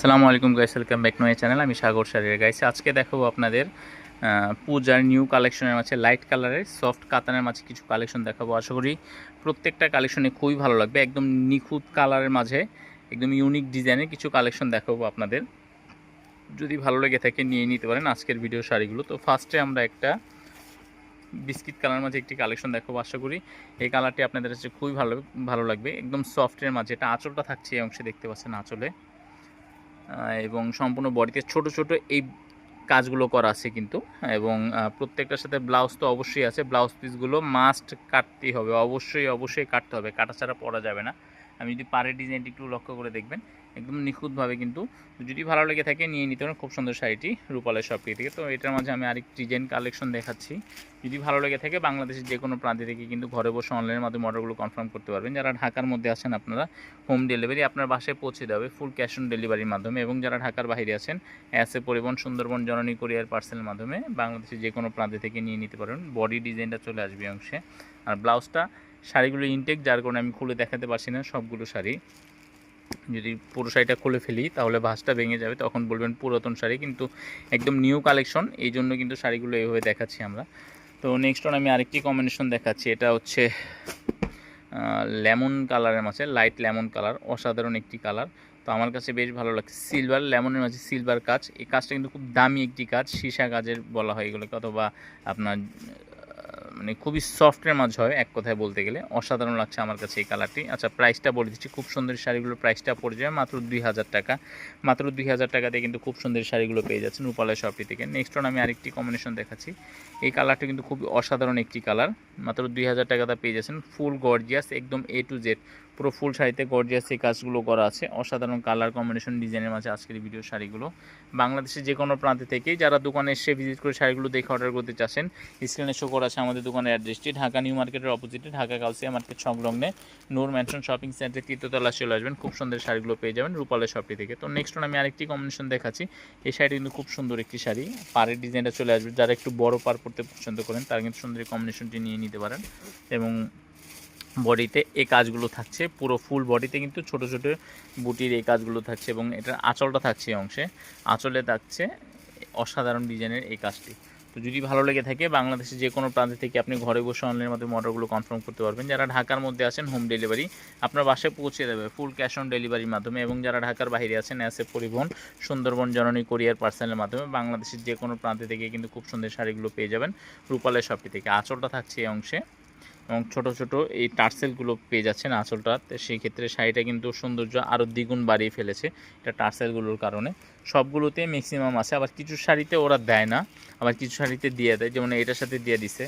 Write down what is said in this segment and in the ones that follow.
সালামু আলাইকুম guys welcome back my channel আমি সাগর শারীর। গাইস আজকে দেখাবো আপনাদের পূজার নিউ কালেকশনের মাঝে লাইট কালারের সফট কাতানের মাঝে কিছু কালেকশন দেখাবো। আশা করি প্রত্যেকটা কালেকশনে খুবই ভালো লাগবে। একদম নিখুঁত কালারের মাঝে, একদম ইউনিক ডিজাইনের কিছু কালেকশন দেখাবো আপনাদের। যদি ভালো লেগে থাকে নিয়ে নিতে পারেন আজকের ভিডিও শাড়িগুলো। তো ফার্স্টে আমরা একটা বিস্কিট কালার মাঝে একটি কালেকশন দেখাবো। আশা করি এই কালারটি আপনাদের কাছে খুবই ভালো ভালো লাগবে। একদম সফটের মাঝে, এটা আঁচলটা থাকছে এই অংশে, দেখতে পাচ্ছেন আঁচলে। এবং সম্পূর্ণ বডিতে ছোট ছোট এই কাজগুলো করা আছে কিন্তু এবং প্রত্যেকটার সাথে ব্লাউজ তো অবশ্যই আছে। ব্লাউজ পিসগুলো মাস্ট কাটতেই হবে। অবশ্যই অবশ্যই কাটতে হবে। কাটা ছাড়া পরা যাবে না। আমি যদি পাড়ের ডিজাইনটি একটু লক্ষ্য করে দেখবেন, একদম নিখুঁতভাবে কিন্তু যদি ভালো লেগে থাকে, নিয়ে নিতে পারেন। খুব সুন্দর শাড়িটি রূপালের শপটি থেকে তো এটার মাঝে আমি আরেক ডিজাইন কালেকশন দেখাচ্ছি। যদি ভালো লেগে থাকে, বাংলাদেশের যে কোনো প্রান্তে থেকে কিন্তু ঘরে বসে অনলাইনের মাধ্যমে অর্ডারগুলো কনফার্ম করতে পারবেন। যারা ঢাকার মধ্যে আছেন আপনারা হোম ডেলিভারি আপনার বাসায় পৌঁছে দেবে ফুল ক্যাশ অন ডেলিভারির মাধ্যমে। এবং যারা ঢাকার বাইরে আছেন অ্যাসে পরিবহন সুন্দরবন জননী কোরিয়ার পার্সেলের মাধ্যমে, বাংলাদেশের যে কোনো প্রান্তে থেকে নিয়ে নিতে পারেন। বডি ডিজাইনটা চলে আসবে অংশে। আর ব্লাউজটা শাড়িগুলো ইনটেক যার কারণে আমি খুলে দেখাতে পারছি না সবগুলো শাড়ি। যদি পুরো শাড়িটা খুলে ফেলি, তাহলে ভাঁজটা ভেঙে যাবে, তখন বলবেন পুরাতন শাড়ি, কিন্তু একদম নিউ কালেকশন এই জন্য কিন্তু শাড়িগুলো এইভাবে দেখাচ্ছি আমরা। তো নেক্সট ওন আমি আরেকটি কম্বিনেশন দেখাচ্ছি, এটা হচ্ছে লেমন কালারের মাঝে লাইট লেমন কালার অসাধারণ একটি কালার তো আমার কাছে বেশ ভালো লাগছে সিলভার লেমনের মাঝে সিলভার কাজ। এই কাজটা কিন্তু খুব দামি একটি কাজ, সীসা কাজের বলা হয় এগুলোকে, অথবা আপনার মানে খুবই সফটের মাঝে হয় এক কথায় বলতে গেলে। অসাধারণ লাগছে আমার কাছে এই কালারটি আচ্ছা প্রাইসটা বলে দিচ্ছি। খুব সুন্দর শাড়িগুলোর প্রাইসটা পড়ে যায় মাত্র দুই হাজার টাকা। মাত্র দুই হাজার টাকা দিয়ে কিন্তু খুব সুন্দর শাড়িগুলো পেয়ে যাচ্ছেন রূপালয় শপটি থেকে। নেক্সট ওয়ান আমি আরেকটি কম্বিনেশন দেখাচ্ছি। এই কালারটি কিন্তু খুব অসাধারণ একটি কালার মাত্র দুই হাজার টাকাতে পেয়ে যাচ্ছেন ফুল গর্জিয়াস একদম এ টু জেড পুরো ফুল শাড়িতে গর্জিয়াস এই কাজগুলো করা আছে। অসাধারণ কালার কম্বিনেশন ডিজাইনের মাঝে আজকের ভিডিও শাড়িগুলো। বাংলাদেশের যে কোনো প্রান্তে থেকেই যারা দোকানে এসে ভিজিট করে শাড়িগুলো দেখে অর্ডার করতে চাচ্ছেন স্ক্রিনে শো করা আছে আমাদের দোকানের অ্যাড্রেসটি ঢাকা নিউ মার্কেটের অপোজিটে ঢাকা কালসিয়া মার্কেট সংলগ্নে নূর ম্যানশন শপিং সেন্টার তৃতীয়তলা চলে আসবেন। খুব সুন্দর শাড়িগুলো পেয়ে যাবেন রূপালের শপটি থেকে। তো নেক্সট আমি আরেকটি কম্বিনেশন দেখাচ্ছি। এই শাড়ি কিন্তু খুব সুন্দর একটি শাড়ি। পাড়ের ডিজাইনটা চলে আসবে। যারা একটু বড় পার পড়তে পছন্দ করেন, তারা কিন্তু সুন্দর কম্বিনেশনটি নিয়ে নিতে পারেন। এবং বডিতে এই কাজগুলো থাকছে। পুরো ফুল বডিতে কিন্তু ছোট ছোট বুটির এই কাজগুলো থাকছে এবং এটার আঁচলটা থাকছে এই অংশে। আঁচলে থাকছে অসাধারণ ডিজাইনের এই কাজটি। তো যদি ভালো লেগে থাকে বাংলাদেশে যে কোনো প্রান্ত থেকে আপনি ঘরে বসে অনলাইনের মাধ্যমে অর্ডারগুলো কনফার্ম করতে পারবেন। যারা ঢাকার মধ্যে আছেন হোম ডেলিভারি আপনার বাসায় পৌঁছে দেবে ফুল ক্যাশ অন ডেলিভারির মাধ্যমে এবং যারা ঢাকার বাইরে আছেন অ্যাসে পরিবহন, সুন্দরবন জননী কোরিয়ার পার্সেলের মাধ্যমে বাংলাদেশের যে কোনো প্রান্ত থেকে কিন্তু খুব সুন্দর শাড়িগুলো পেয়ে যাবেন রূপালের শপটি থেকে। আঁচলটা থাকছে এই অংশে। এবং ছোট ছোট এই টার্সেলগুলো পেয়ে যাচ্ছেন আঁচলটা। তো সেই ক্ষেত্রে শাড়িটা কিন্তু সৌন্দর্য আরও দ্বিগুণ বাড়িয়ে ফেলেছে এটা টার্সেলগুলোর কারণে। সবগুলোতে ম্যাক্সিমাম আছে, আবার কিছু শাড়িতে ওরা দেয় না, আবার কিছু শাড়িতে দিয়ে দেয়, যেমন এটার সাথে দিয়ে দিছে।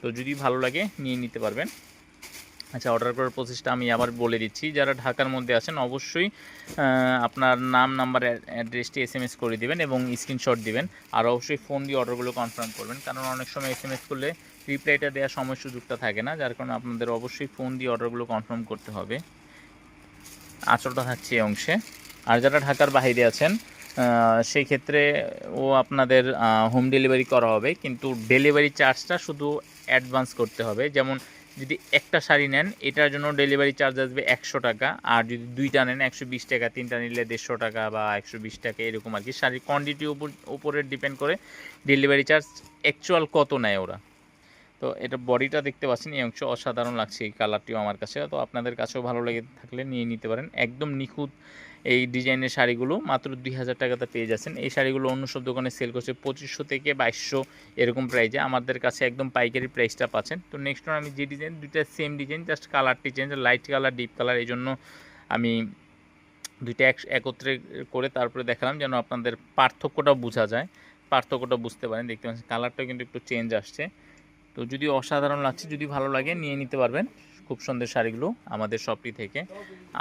তো যদি ভালো লাগে নিয়ে নিতে পারবেন। আচ্ছা অর্ডার করার প্রসেসটা আমি আবার বলে দিচ্ছি। যারা ঢাকার মধ্যে আছেন, অবশ্যই আপনার নাম নাম্বার অ্যাড্রেসটি এস এম এস করে দিবেন এবং স্ক্রিনশট দিবেন। আর অবশ্যই ফোন দিয়ে অর্ডারগুলো কনফার্ম করবেন। কারণ অনেক সময় এস এম এস করলে রিপ্লাইটা দেওয়ার সময় সুযোগটা থাকে না, যার কারণে আপনাদের অবশ্যই ফোন দিয়ে অর্ডারগুলো কনফার্ম করতে হবে। আঁচলটা থাকছে এই অংশে। আর যারা ঢাকার বাইরে আছেন সেই ক্ষেত্রে ও আপনাদের হোম ডেলিভারি করা হবে, কিন্তু ডেলিভারি চার্জটা শুধু অ্যাডভান্স করতে হবে। যেমন যদি একটা শাড়ি নেন, এটার জন্য ডেলিভারি চার্জ আসবে একশো টাকা, আর যদি দুইটা নেন, একশো বিশ টাকা, তিনটা নিলে দেড়শো টাকা বা একশো বিশ টাকা, এরকম আর কি। শাড়ির কোয়ান্টিটির উপর উপরে ডিপেন্ড করে ডেলিভারি চার্জ অ্যাকচুয়াল কত নেয় ওরা? তো এটা বডিটা দেখতে পাচ্ছেন, এই অংশ অসাধারণ লাগছে এই কালারটিও আমার কাছে। তো আপনাদের কাছেও ভালো লেগে থাকলে নিয়ে নিতে পারেন। একদম নিখুঁত এই ডিজাইনের শাড়িগুলো মাত্র দুই হাজার টাকাতে পেয়ে যাচ্ছেন। এই শাড়িগুলো অন্য সব দোকানে সেল করছে পঁচিশশো থেকে বাইশশো এরকম প্রাইজে আমাদের কাছে একদম পাইকারি প্রাইসটা পাচ্ছেন। তো নেক্সট আমি যে ডিজাইন দুইটা সেম ডিজাইন জাস্ট কালারটি change light colour deep colour এই জন্য আমি দুইটা এক, একত্রে করে তারপরে দেখালাম যেন আপনাদের পার্থক্যটা বোঝা যায়। পার্থক্যটা বুঝতে পারেন, দেখতে পাচ্ছেন। কালারটাও কিন্তু একটু চেঞ্জ আসছে। তো যদি অসাধারণ লাগছে, যদি ভালো লাগে, নিয়ে নিতে পারবেন। খুব সুন্দর শাড়িগুলো আমাদের শপটি থেকে।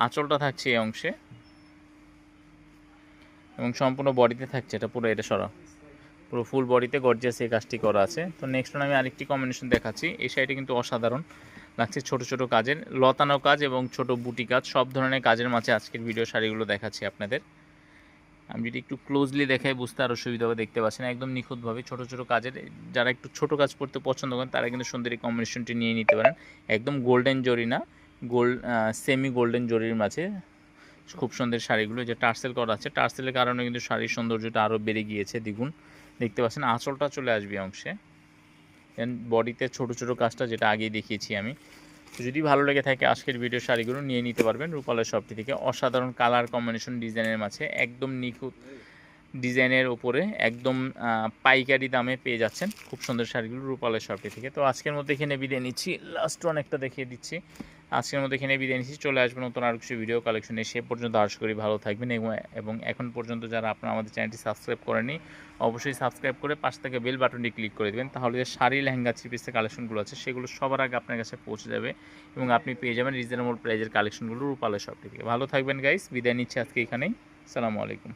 আঁচলটা থাকছে এই অংশে। এবং সম্পূর্ণ বডিতে থাকছে, এটা পুরো এটা সরা পুরো ফুল বডিতে গর্জিয়াস এই কাজটি করা আছে। তো নেক্সট আমি আরেকটি কম্বিনেশন দেখাচ্ছি। এই শাড়িটা কিন্তু অসাধারণ লাগছে ছোট ছোট কাজের। লতানো কাজ এবং ছোট বুটি কাজ, সব ধরনের কাজের মাঝে আজকের ভিডিও শাড়িগুলো দেখাচ্ছি আপনাদের। আমি যদি একটু ক্লোজলি দেখাই, বুঝতে আরও সুবিধা হবে, দেখতে পাচ্ছেন। একদম নিখুঁতভাবে ছোট ছোট কাজের, যারা একটু ছোট কাজ করতে পছন্দ করেন, তারা কিন্তু সুন্দর এই কম্বিনেশনটি নিয়ে নিতে পারেন। একদম গোল্ডেন জরি না গোল্ড সেমি গোল্ডেন জরির মাঝে খুব সুন্দর শাড়িগুলো যে টার্সেল করা আছে। টার্সেলের কারণে কিন্তু শাড়ির সৌন্দর্যটা আরও বেড়ে গিয়েছে, দ্বিগুণ। দেখতে পাচ্ছেন, আঁচলটা চলে আসবে অংশে। বডিতে ছোট ছোট কাজটা যেটা আগেই দেখিয়েছি আমি। যদি ভালো লেগে থাকে আজকের ভিডিও শাড়িগুলো, নিয়ে নিতে পারবেন রূপালের শপটি থেকে। অসাধারণ কালার কম্বিনেশন ডিজাইনের মাঝে একদম নিখুঁত ডিজাইনের ওপরে একদম পাইকারি দামে পেয়ে যাচ্ছেন। খুব সুন্দর শাড়িগুলো রূপালয় শপটি থেকে। তো আজকের মধ্যে এখানে বিদায় নিচ্ছি। লাস্ট ওয়ান একটা দেখিয়ে দিচ্ছি। আজকের মধ্যে এখানে বিদায় নিচ্ছি। চলে আসবে নতুন আরও কিছু ভিডিও কালেকশনে সে পর্যন্ত আশা করি ভালো থাকবেন এবং- এখন পর্যন্ত যারা আপনারা আমাদের চ্যানেলটি সাবস্ক্রাইব করেনি অবশ্যই সাবস্ক্রাইব করে পাশ থেকে বেল বাটনটি ক্লিক করে দেবেন। তাহলে যে শাড়ি, লেহেঙ্গা থ্রি কালেকশনগুলো আছে, সেগুলো সবার আগে আপনার কাছে পৌঁছে যাবে এবং আপনি পেয়ে যাবেন রিজনেবল প্রাইজের কালেকশনগুলো রূপালয় শপটি থেকে। ভালো থাকবেন গাইস বিদায় নিচ্ছি আজকে এখানেই। সালামু আলাইকুম।